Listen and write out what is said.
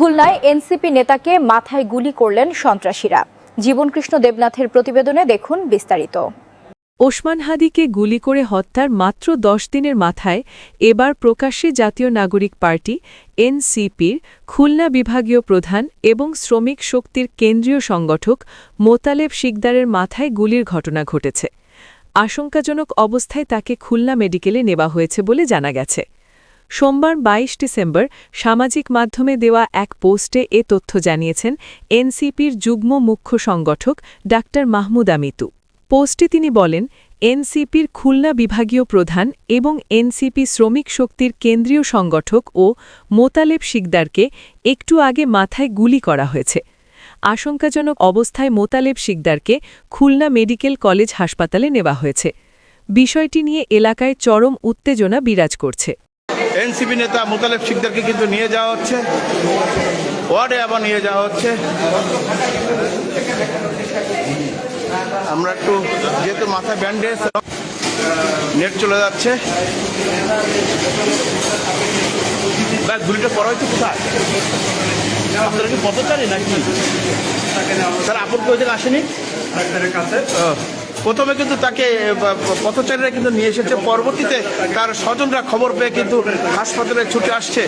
খুলনায় এনসিপি নেতাকে মাথায় গুলি করলেন সন্ত্রাসীরা। জীবনকৃষ্ণ দেবনাথের প্রতিবেদনে দেখুন বিস্তারিত। ওসমান হাদিকে গুলি করে হত্যার মাত্র দশ দিনের মাথায় এবার প্রকাশ্যে জাতীয় নাগরিক পার্টি, এনসিপির খুলনা বিভাগীয় প্রধান এবং শ্রমিক শক্তির কেন্দ্রীয় সংগঠক মোতালেব শিকদারের মাথায় গুলির ঘটনা ঘটেছে। আশঙ্কাজনক অবস্থায় তাকে খুলনা মেডিকেলে নেওয়া হয়েছে বলে জানা গেছে। সোমবার ২২ ডিসেম্বর সামাজিক মাধ্যমে দেওয়া এক পোস্টে এ তথ্য জানিয়েছেন এনসিপির যুগ্ম মুখ্য সংগঠক ডা মাহমুদ আমিতু। পোস্টে তিনি বলেন, এনসিপির খুলনা বিভাগীয় প্রধান এবং এনসিপি শ্রমিক শক্তির কেন্দ্রীয় সংগঠক ও মোতালেব শিকদারকে একটু আগে মাথায় গুলি করা হয়েছে। আশঙ্কাজনক অবস্থায় মোতালেব শিকদারকে খুলনা মেডিকেল কলেজ হাসপাতালে নেওয়া হয়েছে। বিষয়টি নিয়ে এলাকায় চরম উত্তেজনা বিরাজ করছে। এনসিপি নেতা মোতালেব শিকদারকে কিন্তু নিয়ে যাওয়া হচ্ছে। ওয়ার্ডে আবার নিয়ে যাওয়া হচ্ছে। আমরা একটু যেহেতু মাথায় ব্যান্ডেজ নেট চলে যাচ্ছে। ব্যাগ গুলিটা পড়া হয়েছে কোথায়? আপনারা কি পথচারী নাকি? স্যার আপন কেউ আসেনি? ও, প্রথমে কিন্তু তাকে পথচারীরা কিন্তু নিয়ে এসেছে। পরবর্তীতে তার স্বজনরা খবর পেয়ে কিন্তু হাসপাতালে ছুটে আসছে।